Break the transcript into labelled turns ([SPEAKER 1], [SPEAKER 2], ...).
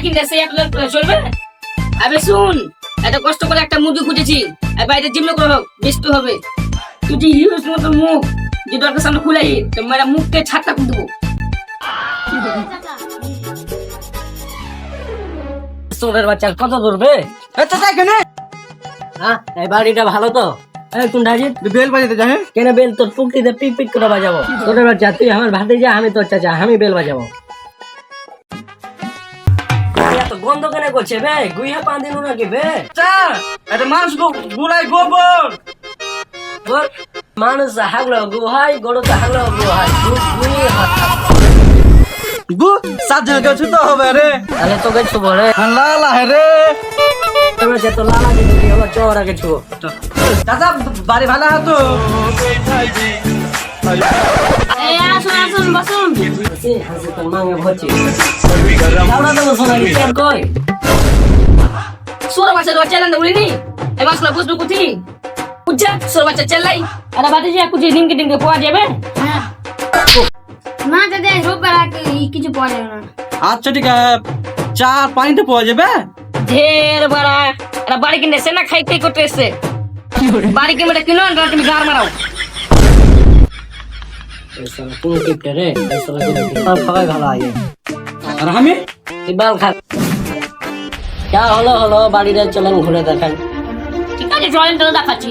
[SPEAKER 1] এক লাখ চলবে? আবে শুন এত কষ্ট করে একটা মুরগি খুঁজেছি। আর বাইরে জিম্ম করে হোক হবে। তুই যে হিরোস মতো মুখ যে দরকার সামনে খুলাই তো মেয়েরা মুখকে ছাটটা করে দেবো।
[SPEAKER 2] সোরের বাচ্চা কত ধরবে?
[SPEAKER 3] চাচা এখানে
[SPEAKER 2] হ্যাঁ এই বাড়িটা ভালো তো। কোন
[SPEAKER 3] বেল বাজাতে জানে
[SPEAKER 2] কেন বেল? তোর পুকুরিতে পিক পিক করে বাজাবো। তোর বাচ্চা তুই আমার ভাতে যা আমি তোর চাচা আমি বেল বাজাবো। এত গন্ধ কেন করছে বে গুইহা পান দিন নাকি বে
[SPEAKER 3] এটা মানুষ গুলাই গোবর
[SPEAKER 2] মানুষ হাগলো গুহাই গরু তো হাগলো গুহাই গুই
[SPEAKER 3] গু সাত জন কেউ ছুতো হবে রে
[SPEAKER 2] তাহলে তো গেছো বলে
[SPEAKER 3] লাহে রে
[SPEAKER 2] যে তো লালা কি হলো চওড়া কিছু
[SPEAKER 3] চাচা বাড়ি ভালো হতো
[SPEAKER 1] বসুন
[SPEAKER 2] হাসি তোর মাঙ্গে ভরছি লাউড়া দেবো সোনা কি কেন কই
[SPEAKER 1] সোর বাচ্চা তো চেলেন বলিনি এই মাসলা বুঝব কুথি বুঝছা সোর বাচ্চা চেল্লাই আরে বাদে যে কুচি ডিমকে ডিমকে পাওয়া যাবে
[SPEAKER 4] হ্যাঁ না দাদা রোববার কিছু পাওয়া যাবে না
[SPEAKER 3] আচ্ছা ঠিক আছে। চা পানিতে পাওয়া যাবে?
[SPEAKER 1] ঢের বড়া। এরা বাড়ি কিনে এসে না খাই খাই করতে এসে বাড়ি কিনে কিনো না তুমি গার মারাও।
[SPEAKER 2] শালা কোন টিপটা রে এই কোন টিপটা সব সবাই ভালো আগে।
[SPEAKER 3] আর আমি?
[SPEAKER 2] তুই বাল খা। যা হলো হলো বাড়িতে চলেন ঘুরে দেখান
[SPEAKER 1] ঠিক আছে চলেন তাহলে দেখাচ্ছি।